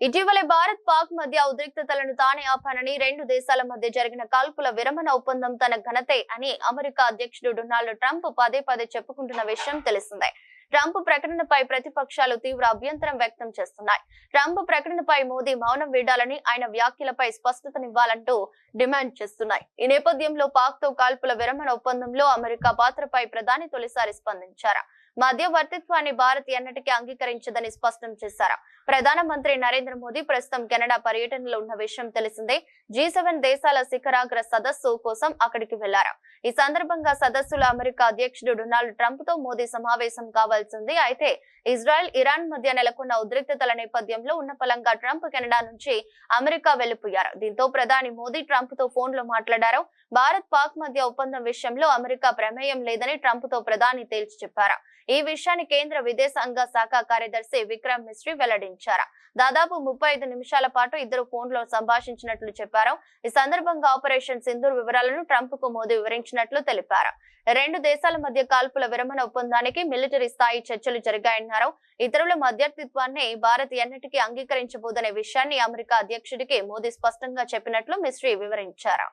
ఇటీవలే భారత్ పాక్ మధ్య ఉద్రిక్తతలను తానే ఆపానని రెండు దేశాల మధ్య జరిగిన కాల్పుల విరమణ ఒప్పందం తన ఘనతే అని అమెరికా అధ్యక్షుడు డొనాల్డ్ ట్రంప్ పదే పదే చెప్పుకుంటున్న విషయం తెలిసిందే. ట్రంప్ ప్రకటనపై ప్రతిపక్షాలు తీవ్ర అభ్యంతరం వ్యక్తం చేస్తున్నాయి. ట్రంప్ ప్రకటనపై మోదీ మౌనం వీడాలని ఆయన వ్యాఖ్యలపై స్పష్టతనివ్వాలంటూ డిమాండ్ చేస్తున్నాయి. ఈ నేపథ్యంలో పాక్తో కాల్పుల విరమణ ఒప్పందంలో అమెరికా పాత్రపై ప్రధాని తొలిసారి స్పందించారు. మధ్యవర్తిత్వాన్ని భారత్ ఎన్నటికీ అంగీకరించదని స్పష్టం చేశారు. ప్రధానమంత్రి నరేంద్ర మోదీ ప్రస్తుతం కెనడా పర్యటనలో ఉన్న విషయం తెలిసిందే. జీ దేశాల శిఖరాగ్ర సదస్సు కోసం అక్కడికి వెళ్ళారు. ఈ సందర్భంగా సదస్సులో అమెరికా అధ్యక్షుడు డొనాల్డ్ ట్రంప్తో మోదీ సమావేశం కావాల్సింది అయితే ఇజ్రాయెల్ ఇరాన్ మధ్య నెలకొన్న ఉద్రిక్తతల నేపథ్యంలో ఉన్న ఫలంగా ట్రంప్ కెనడా నుంచి అమెరికా వెళ్ళిపోయారు దీంతో ప్రధాని మోదీ ట్రంప్తో ఫోన్లో మాట్లాడారు. భారత్ పాక్ మధ్య ఒప్పందం విషయంలో అమెరికా ప్రమేయం లేదని ట్రంప్తో ప్రధాని తేల్చి చెప్పారు. ఈ విషయాన్ని కేంద్ర విదేశాంగ శాఖ కార్యదర్శి విక్రమ్ మిశ్రీ వెల్లడించారు. దాదాపు ముప్పై ఐదు నిమిషాల పాటు ఇద్దరు ఫోన్లో సంభాషించినట్లు చెప్పారు. ఈ సందర్భంగా ఆపరేషన్ సింధూర్ వివరాలను ట్రంప్కు మోదీ వివరించినట్లు తెలిపారు. రెండు దేశాల మధ్య కాల్పుల విరమణ ఒప్పందానికి మిలిటరీ స్థాయి చర్చలు జరిగాయన్నారు. ఇతరుల మధ్యత్వాన్ని భారత్ ఎన్నటికీ అంగీకరించబోదనే విషయాన్ని అమెరికా అధ్యక్షుడికి మోదీ స్పష్టంగా చెప్పినట్లు మిశ్రీ వివరించారు.